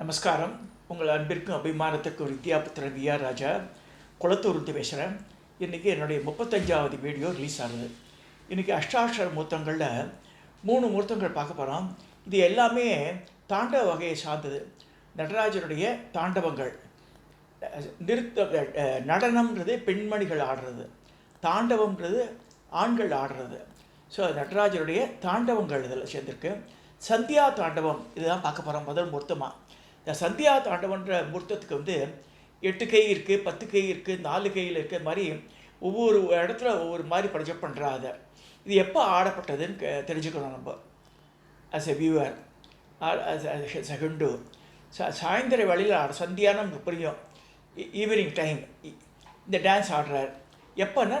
நமஸ்காரம். உங்கள் அன்பிற்கும் அபிமானத்துக்கும் வித்யாபுத்திர வி ஆர் ராஜா குளத்தூர்ந்து பேசுகிறேன் இன்றைக்கி என்னுடைய முப்பத்தஞ்சாவது வீடியோ ரிலீஸ் ஆகுது. இன்றைக்கி அஷ்டாட்சர மூர்த்தங்களில் மூணு மூர்த்தங்கள் பார்க்க போகிறோம் இது எல்லாமே தாண்டவ வகையை சார்ந்தது. நடராஜருடைய தாண்டவங்கள். நிறுத்த நடனம்ன்றது பெண்மணிகள் ஆடுறது. தாண்டவம்ன்றது ஆண்கள் ஆடுறது. ஸோ நடராஜருடைய தாண்டவங்கள் இதில் சேர்ந்துருக்கு. சந்தியா தாண்டவம் இதுதான் பார்க்க போகிறோம் முதல் மொத்தமாக இந்த சந்தியா தாண்டவன்ற முர்த்தத்துக்கு வந்து எட்டு கை இருக்குது பத்து கை இருக்குது நாலு கையில் இருக்கிற மாதிரி ஒவ்வொரு இடத்துல ஒவ்வொரு மாதிரி ப்ரொஜெக்ட் பண்ணுறா அதை இது எப்போ ஆடப்பட்டதுன்னு தெரிஞ்சுக்கணும் நம்ம. அஸ் எ வியூவர் செகண்டு சா சாயந்தர வேளையில் ஆட சந்தியானம் நமக்கு புரியும். E-, ஈவினிங் டைம் e-, இந்த டான்ஸ் ஆடுறார். எப்போன்னா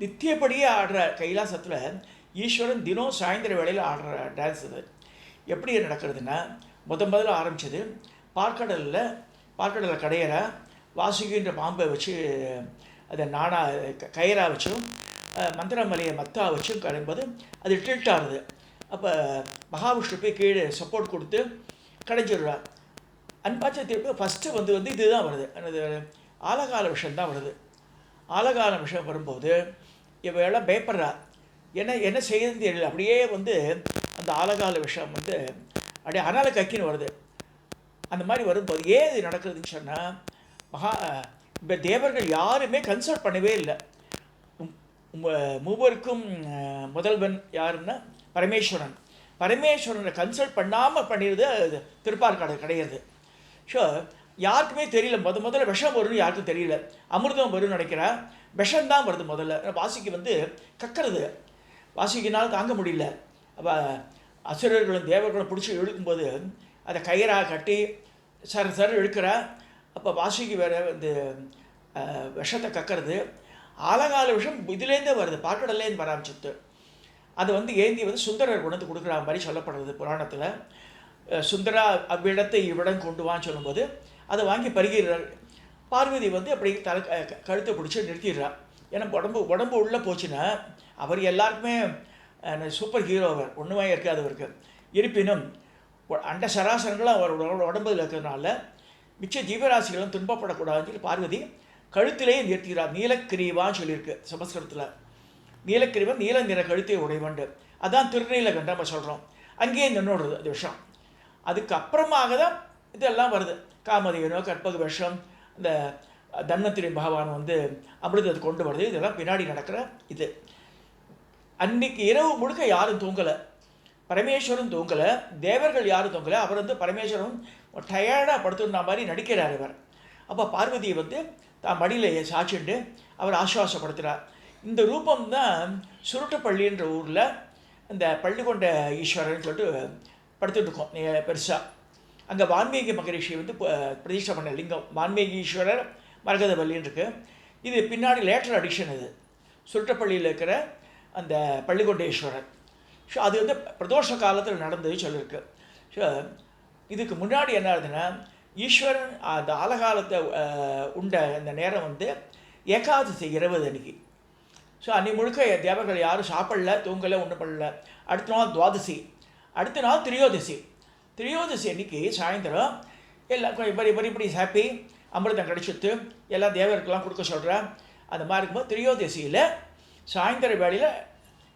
நித்தியப்படியே ஆடுற கைலாசத்தில் ஈஸ்வரன் தினம் சாயந்தர வேளையில் ஆடுற டான்ஸ் இது எப்படி நடக்கிறதுன்னா முத முதல்ல ஆரம்பித்தது பார்க்கடலில் பார்க்கடலில் கடையிற வாசுகின்ற பாம்பை வச்சு அதை நானா கயிறாக வச்சும் மந்திரமலையை மத்தா வச்சும் கடையும்போது அது டில்ட் ஆகுது. அப்போ மகாவிஷ்ணு போய் கீழே சப்போர்ட் கொடுத்து கடைஞ்சிடுறார் அன்பாச்ச திருப்பி ஃபஸ்ட்டு வந்து வந்து இதுதான் வருது. எனது ஆலகால விஷயம் தான் வருது. ஆலகால விஷயம் வரும்போது இவையெல்லாம் பயப்படுறா. என்ன என்ன செய்யறது தெரியல. அப்படியே வந்து அந்த ஆலகால விஷயம் வந்து அப்படியே அனால கக்கின்னு வருது. அந்த மாதிரி வரும்போது ஏன் இது நடக்குதுன்னு சொன்னால் மகா இப்போ தேவர்கள் யாருமே கன்சல்ட் பண்ணவே இல்லை. உம்- மூவருக்கும் முதல்வன் யாருன்னா பரமேஸ்வரன். பரமேஸ்வரனை கன்சல்ட் பண்ணாமல் பண்ணிடுது அது திருப்பார்காடு கிடையாது. ஸோ யாருக்குமே தெரியல. முத முதல்ல விஷம் வரும்னு யாருக்கும் தெரியல. அமிர்தம் வரும்னு நினைக்கிறா. விஷம்தான் வருது முதல்ல. வாசிக்கு வந்து கக்கிறது. வாசிக்கினால் தாங்க முடியல. அப்போ அசுரர்களும் தேவர்களும் பிடிச்சி இழுக்கும்போது அதை கயிறாக கட்டி சர சர இழுக்கிறா அப்போ வாசிக்கு வேறு இந்த விஷத்தை கக்கிறது ஆலகால விஷம் இதுலேருந்தே வருது பாக்கடல்லேருந்து வர அது வந்து ஏந்தி வந்து சுந்தரர் கொண்டு வந்து கொடுக்குற மாதிரி சொல்லப்படுறது புராணத்தில். சுந்தரா அவ்விடத்தை இவ்விடம் கொண்டு வான்னு சொல்லும்போது அதை வாங்கி பருகிறார் பார்வதி வந்து அப்படி தலை க- கழுத்தை பிடிச்சி நிறுத்திடுறா. ஏன்னா உடம்பு உடம்பு உள்ளே போச்சுன்னா அவர் எல்லாருக்குமே சூப்பர் ஹீரோ அவர் ஒன்றுமே இருக்காது அவருக்கு. இருப்பினும் அண்ட சராசரங்களும் அவரோட உடம்பில் உடம்புல இருக்கிறதுனால மிச்ச ஜீவராசிகளும் துன்பப்படக்கூடாதுன்னு சொல்லி பார்வதி கழுத்திலேயே நிறுத்துகிறார் நீலக்கிரீவான்னு சொல்லியிருக்கு சமஸ்கிருதத்தில். நீலக்கிரீவன் நீல நிற கழுத்தை உடைவண்டு அதான் திருநீலகண்டம் நம்ம சொல்கிறோம் அங்கேயே நின்றுடுறது அது விஷம். அதுக்கு அப்புறமாக தான் இதெல்லாம் வருது. காமதியனோ கற்பக விஷம் இந்த தன்வந்திரி பகவான் வந்து அமிர்தத்தை கொண்டு வருது. இதெல்லாம் பின்னாடி நடக்கிற இது. அன்னைக்கு இரவு முழுக்க யாரும் தூங்கலை. பரமேஸ்வரன் தூங்கலை தேவர்கள் யாரும் தூங்கலை அவர் வந்து பரமேஸ்வரன் டயர்டாக படுத்துருந்த மாதிரி நடிக்கிறார் இவர். அப்போ பார்வதியை வந்து தான் மடியில் சாச்சிண்டு அவர் ஆசுவாசப்படுத்துகிறார் இந்த ரூபம் தான் சுருட்டுப்பள்ளின்ற ஊரில் இந்த பள்ளிக்கொண்ட ஈஸ்வரன் சொல்லிட்டு படுத்துட்டு இருக்கோம் பெருசாக அங்கே வான்மீகி மகரிஷி வந்து ப- பிரதிஷ்டை பண்ண லிங்கம் வான்மீகி ஈஸ்வரர் மரகதவல்லின்னு இருக்குது இது பின்னாடி லேட்டர் அடிக்ஷன் இது. சுருட்டப்பள்ளியில் இருக்கிற அந்த பள்ளிக்கொண்டேஸ்வரர் ஸோ அது வந்து பிரதோஷ காலத்தில் நடந்தது சொல்லியிருக்கு ஸோ இதுக்கு முன்னாடி என்ன ஆகுதுன்னா ஈஸ்வரன் அந்த ஆலகாலத்தை உண்ட அந்த நேரம் வந்து ஏகாதசி இருபது அன்னைக்கு. ஸோ அன்னைக்கு முழுக்க தேவர்கள் யாரும் சாப்பிடல தூங்கலை ஒன்றும் பண்ணல. அடுத்த நாள் துவாதசி. அடுத்த நாள் திரியோதசி. திரியோதசி அன்னைக்கு சாயந்தரம் எல்லாம் இப்படி இப்படி இப்படி ஹாப்பி அமிர்தம் கிடைச்சிட்டு எல்லாம் தேவருக்கெல்லாம் கொடுக்க சொல்கிறேன் அந்த மாதிரி இருக்கும்போது திரியோதசியில் சாயந்தர வேலையில்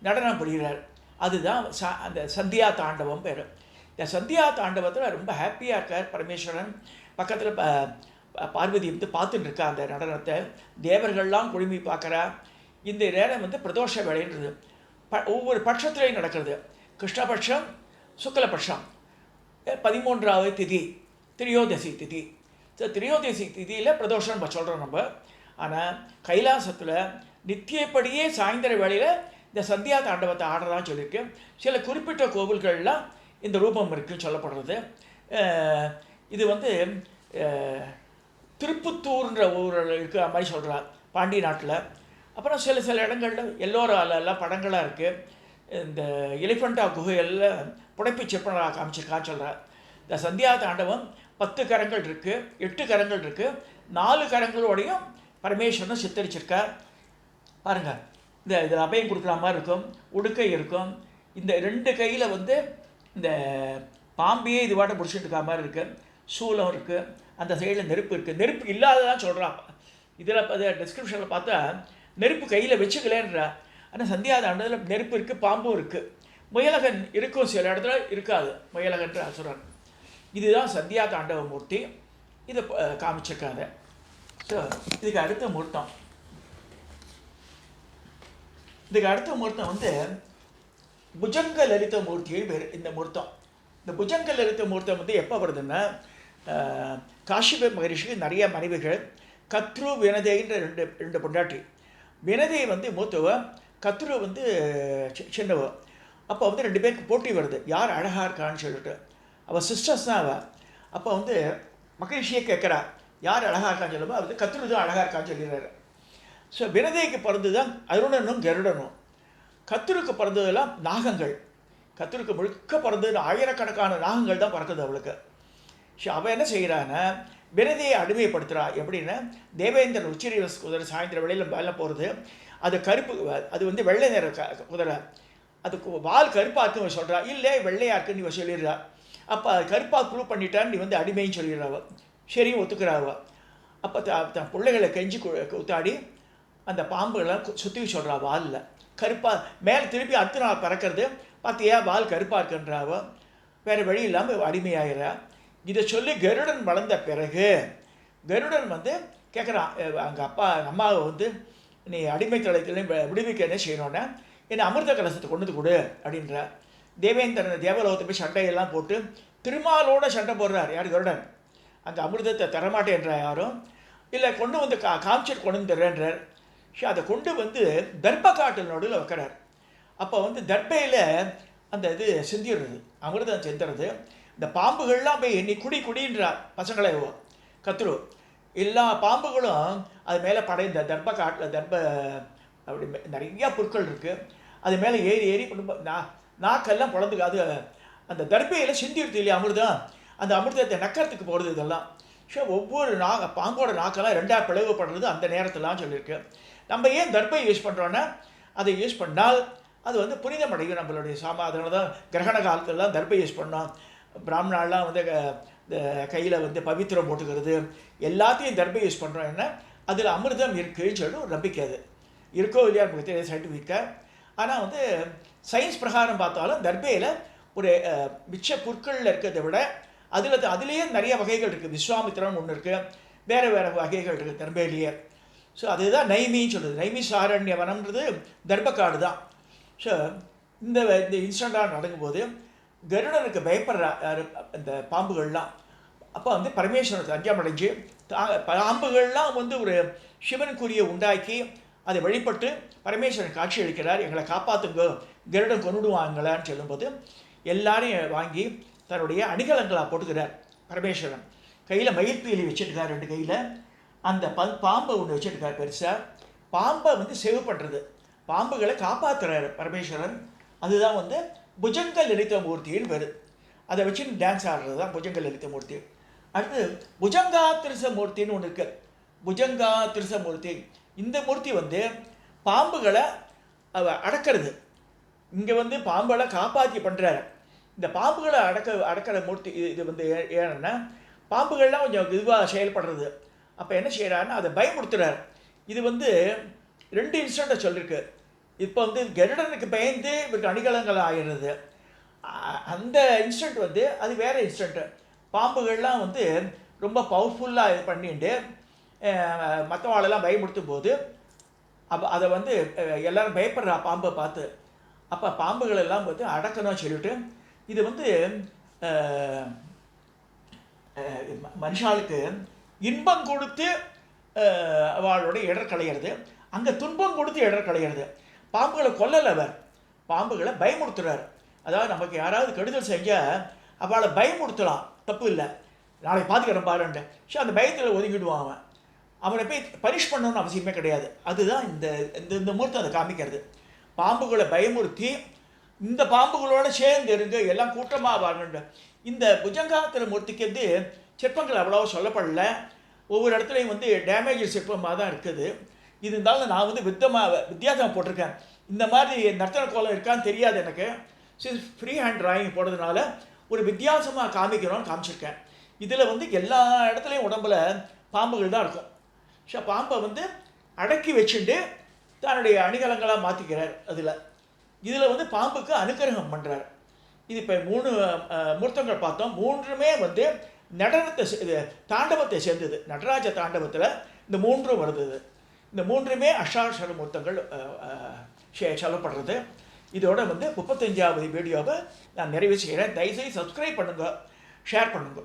நடனம் புரிகிறார். அதுதான் சா அந்த சந்தியா தாண்டவம் பேர். இந்த சந்தியா தாண்டவத்தில் ரொம்ப ஹாப்பியாக இருக்கார் பரமேஸ்வரன். பக்கத்தில் ப பார்வதி வந்து பார்த்துட்டு இருக்கா அந்த நடனத்தை. தேவர்கள்லாம் குழுமி பார்க்குறா. இந்த நேரம் வந்து பிரதோஷ வேலைன்றது ப ஒவ்வொரு பட்சத்துலேயும் நடக்கிறது. கிருஷ்ணபட்சம் சுக்லபட்சம் பதிமூன்றாவது திதி திரியோதசி திதி. ஸோ திரியோதசி திதியில் பிரதோஷம் நம்ம சொல்கிறோம் நம்ம. ஆனால் கைலாசத்தில் நித்தியப்படியே சாயந்தர வேளையில் இந்த சந்தியா தாண்டவத்தை ஆடுறதா சொல்லியிருக்கு. சில குறிப்பிட்ட கோவில்கள்லாம் இந்த ரூபம் இருக்குன்னு சொல்லப்படுறது. இது வந்து திருப்புத்தூர்ன்ற ஊரில் இருக்கிற மாதிரி சொல்கிறார் பாண்டி நாட்டில். அப்புறம் சில சில இடங்கள்ல எல்லோரால எல்லாம் படங்களாக இருக்குது இந்த எலிஃபண்டா குகையில் புடைப்பு சிற்பனாக காமிச்சிருக்கான்னு சொல்கிறார் இந்த சந்தியா தாண்டவம் பத்து கரங்கள் இருக்குது எட்டு கரங்கள் இருக்குது நாலு கரங்களோடையும் பரமேஸ்வரன் சித்தரிச்சிருக்கார். பாருங்கள் இந்த இதில் அபயம் கொடுக்குற மாதிரி இருக்கும் உடுக்கை இருக்கும். இந்த ரெண்டு கையில் வந்து இந்த பாம்பையே இது வாட்ட பிடிச்சிட்டு மாதிரி இருக்குது சூளம் இருக்குது அந்த சைடில் நெருப்பு இருக்குது நெருப்பு இல்லாததான் சொல்கிறான் இதில் டிஸ்கிரிப்ஷனில் பார்த்தா நெருப்பு கையில் வச்சுக்கலேன்றா. ஆனால் சந்தியாதாண்டத்தில் நெருப்பு இருக்குது பாம்பும் இருக்குது முயலகன் இருக்கும் சில இடத்துல இருக்காது. முயலகன்ற அசுரன். இதுதான் சந்தியா தாண்டவ மூர்த்தி இதை அஹ், காமிச்சிருக்காங்க ஸோ இதுக்கு அடுத்த முகூர்த்தம் இதுக்கு அடுத்த முகூர்த்தம் வந்து புஜங்க லலித மூர்த்தியை பேர் இந்த முகூர்த்தம் இந்த புஜங்க லலித முகூர்த்தம் வந்து எப்போ வருதுன்னா காஷிப மகரிஷிக்கு நிறைய மனைவிகள் கத்ரு வினதைன்ற ரெண்டு ரெண்டு பொண்டாட்டி. வினதை வந்து மூத்தவ கத்ரு வந்து சின்னவ. அப்போ வந்து ரெண்டு பேருக்கு போட்டி வருது. யார் அழகாக இருக்கான்னு சொல்லிட்டு. அவள் சிஸ்டர்ஸ் தான் அவள் அப்போ வந்து மகரிஷியை கேட்குறா யார் அழகாக இருக்கான்னு சொல்லும்போது அவர் கத்ரு தான் அழகாக இருக்கான்னு சொல்லிடுறாரு. ஸோ வினதைக்கு பிறந்து தான் அருணனும் கருடனும். கத்தருக்கு பிறந்ததெல்லாம் நாகங்கள். கத்தருக்கு முழுக்க பிறந்தது ஆயிரக்கணக்கான நாகங்கள் தான் பிறக்குது அவளுக்கு. ஸோ அவள் என்ன செய்கிறான்னா வினதையை அடிமைப்படுத்துகிறா எப்படின்னா தேவேந்திரன் உச்சிரிவஸ் குதிரை சாயந்தரம் வெளியில் மேலே போகிறது அது கருப்பு அது வந்து வெள்ளை நிற க குதிரை. அதுக்கு வால் கருப்பாக இருக்குன்னு சொல்கிறா இல்லை வெள்ளையாக இருக்குன்னு இவ சொல்லிடுறா. அப்போ அது கருப்பாக ப்ரூவ் பண்ணிட்டான்னு நீ வந்து அடிமைன்னு சொல்லிடுறாவ சரி ஒத்துக்கிறாவ அப்போ த தன் பிள்ளைகளை கெஞ்சி கு- கூத்தாடி அந்த பாம்புகளை சுற்றி சொல்கிறா வாலில் கருப்பாக மேலே திருப்பி அடுத்த நாள் பறக்கிறது. பார்த்தியா வால் கருப்பாக இருக்குன்றாவோ? வேறு வழி இல்லாமல் அடிமையாகிறா இதை சொல்லி கருடன் வளர்ந்த பிறகு கருடன் வந்து கேட்குறான் அங்கே அப்பா அம்மாவை வந்து நீ அடிமை தளத்திலையும் விடுவிக்க என்ன செய்யணும்னா என்னை அமிர்த கலசத்தை கொண்டு வந்து கொடு அப்படின்ற. தேவேந்திரன் தேவலோகத்தை போய் சண்டையெல்லாம் போட்டு திருமாலோட சண்டை போடுறார். யார்? கருடன். அந்த அமிர்தத்தை தரமாட்டேன்ற யாரும். இல்லை கொண்டு வந்து கா காமிச்சிட்டு கொண்டு வந்துடுறேன்றார் அதை கொண்டு வந்து தர்ப்ப காட்டில் நடுவில் வைக்கிறார். அப்போ வந்து தர்ப்பையில் அந்த இது சிந்திடுறது. அமிர்தம் சிந்துறது இந்த பாம்புகள்லாம் போய் எண்ணி குடி குடின்றார் பசங்களை கத்துரு எல்லா பாம்புகளும் அது மேலே படை இந்த தர்ப்ப காட்டில் தர்ப்ப அப்படி நிறையா பொருட்கள் புற்கள் இருக்குது அது மேலே ஏறி ஏறி கொண்டு நா நாக்கெல்லாம் பிளந்துக்கு அது அந்த தர்ப்பையில் சிந்திடுது இல்லையா அமிர்தம்? அந்த அமிர்தத்தை நக்கறதுக்கு போகிறது இதெல்லாம். ஸோ ஒவ்வொரு நா பாம்போட நாக்கெல்லாம் ரெண்டாக பிளவுபடுறது அந்த நேரத்திலாம் சொல்லியிருக்கு. நம்ம ஏன் தர்ப்பை யூஸ் பண்ணுறோன்னா அதை யூஸ் பண்ணால் அது வந்து புனிதமடையும் நம்மளுடைய சாமா அதனால தான் கிரகண காலத்துலலாம் தர்ப்பை யூஸ் பண்ணோம். பிராமணாலாம் வந்து இந்த கையில் வந்து பவித்திரம் போட்டுக்கிறது எல்லாத்தையும் தர்ப்பை யூஸ் பண்ணுறோம் என்ன? அதில் அமிர்தம் இருக்குன்னு சொல்லி ஒரு நம்பிக்கை அது. இருக்கோ இல்லையா நமக்கு தெரியாது சயின்டிஃபிக்காக ஆனால் வந்து சயின்ஸ் பிரகாரம் பார்த்தாலும் தர்பையில் ஒரு மிச்ச புற்களில் இருக்கிறத விட அதில் அதுலேயே நிறைய வகைகள் இருக்குது விஸ்வாமித்திரன் ஒன்று இருக்குது வேறு வேறு வகைகள் இருக்குது தர்பேலியர் ஸோ அதுதான் நைமின்னு சொல்லுது நைமி சாரண்ய வனம்ன்றது தர்பக்காடு தான். ஸோ இந்த இந்த இன்சிடெண்ட்டாக நடக்கும்போது கருடனுக்கு பயப்படுற அந்த இந்த பாம்புகள்லாம். அப்போ வந்து பரமேஸ்வரன் தஞ்சம் அடைஞ்சு பாம்புகள்லாம் வந்து ஒரு சிவனுக்குரிய உண்டாக்கி அதை வழிபட்டு பரமேஸ்வரன் காட்சி அளிக்கிறார். எங்களை காப்பாற்றுங்க கருடன் கொண்டுடுவாங்களான்னு சொல்லும்போது எல்லாரையும் வாங்கி தன்னுடைய அணிகலங்களாக போட்டுக்கிறார் பரமேஸ்வரன். கையில் மயிர்பீலி வச்சுருக்கார் ரெண்டு கையில். அந்த ப பாம்பை ஒன்று வச்சிருக்கார் பெருசாக பாம்பை வந்து சேவ் பண்ணுறது பாம்புகளை காப்பாற்றுறாரு பரமேஸ்வரன். அதுதான் வந்து புஜங்கல் லலித மூர்த்தின்னு வருது அதை வச்சு டான்ஸ் ஆடுறது தான் புஜங்கல் லலித மூர்த்தி. அடுத்து புஜங்கா திருச மூர்த்தின்னு ஒன்று இருக்குது புஜங்கா திருச மூர்த்தி. இந்த மூர்த்தி வந்து பாம்புகளை அவ அடக்கிறது. இங்கே வந்து பாம்பளை காப்பாற்றி பண்ணுறாரு இந்த பாம்புகளை அடக்க அடக்கிற மூர்த்தி இது இது வந்து ஏ- ஏன்னா பாம்புகள்லாம் கொஞ்சம் இதுவாக செயல்படுறது. அப்போ என்ன செய்கிறாருன்னா அதை பயமுறுத்துறார். இது வந்து ரெண்டு இன்சிடெண்ட்டை சொல்லியிருக்கு இப்போ வந்து கருடனுக்கு பயந்து இவருக்கு அணிகலங்கள் ஆகிடுறது அந்த இன்சிடெண்ட் வந்து அது வேறு இன்சிடெண்ட்டு பாம்புகள்லாம் வந்து ரொம்ப பவர்ஃபுல்லாக இது பண்ணிட்டு மற்றவாளெல்லாம் பயமுடுத்தும் போது அப்போ அதை வந்து எல்லோரும் எல்லாரும் பயப்படுறா பாம்பை பார்த்து. அப்போ பாம்புகளெல்லாம் வந்து அடக்கணும் சொல்லிட்டு இது வந்து மனுஷாளுக்கு இன்பம் கொடுத்து அவளோட இடர் களையிறது அங்கே துன்பம் கொடுத்து இடர் களையிறது பாம்புகளை கொல்லலை அவர். பாம்புகளை பயமுறுத்துறாரு. அதாவது நமக்கு யாராவது கெடுதல் செஞ்சால் அவளை பயமுறுத்தலாம். தப்பு இல்லை. நாளைக்கு பார்த்துக்கிறேன் பாருன்ட்டு. ஸோ அந்த பயத்தில் ஒதுங்கிடுவான் அவன். அவனை போய் பனிஷ் பண்ணணும்னு அவசியமே கிடையாது. அதுதான் இந்த இந்த இந்த முகூர்த்தம் அதை காமிக்கிறது. பாம்புகளை பயமுறுத்தி இந்த பாம்புகளோட சேர்ந்து இருங்க எல்லாம் கூட்டமாக வாங்கன்ற இந்த புஜங்காத்திர மூர்த்திக்கு வந்து சிற்பங்கள் அவ்வளோவா சொல்லப்படல. ஒவ்வொரு இடத்துலையும் வந்து டேமேஜ் சிற்பமாக தான் இருக்குது. இது இருந்தாலும் நான் வந்து வித்தமாக வித்தியாசம் போட்டிருக்கேன். இந்த மாதிரி நர்த்தன கோலம் இருக்கான்னு தெரியாது எனக்கு. ஃப்ரீ ஹேண்ட் ட்ராயிங் போடுறதுனால ஒரு வித்தியாசமாக காமிக்கிறோன்னு காமிச்சிருக்கேன். இதில் வந்து எல்லா இடத்துலையும் உடம்புல பாம்புகள் தான் இருக்கும். ஸோ பாம்பை வந்து அடக்கி வச்சுட்டு தன்னுடைய அணிகலங்களாக மாற்றிக்கிறார் அதில். இதில் வந்து பாம்புக்கு அனுக்கிரகம் பண்ணுறார் இது இப்போ மூணு முர்த்தங்கள் மூர்த்தங்கள் பார்த்தோம். மூன்றுமே வந்து நடனத்தை இது தாண்டவத்தை சேர்ந்தது. நடராஜ தாண்டவத்தில் இந்த மூன்றும் வருது இந்த மூன்றுமே அஷ்டாட்சர மூர்த்தங்கள் சொல்லப்படுறது. இதோட வந்து முப்பத்தஞ்சாவது வீடியோவை நான் நிறைவு செய்கிறேன் தயவுசெய்து சப்ஸ்கிரைப் பண்ணுங்க ஷேர் பண்ணுங்க.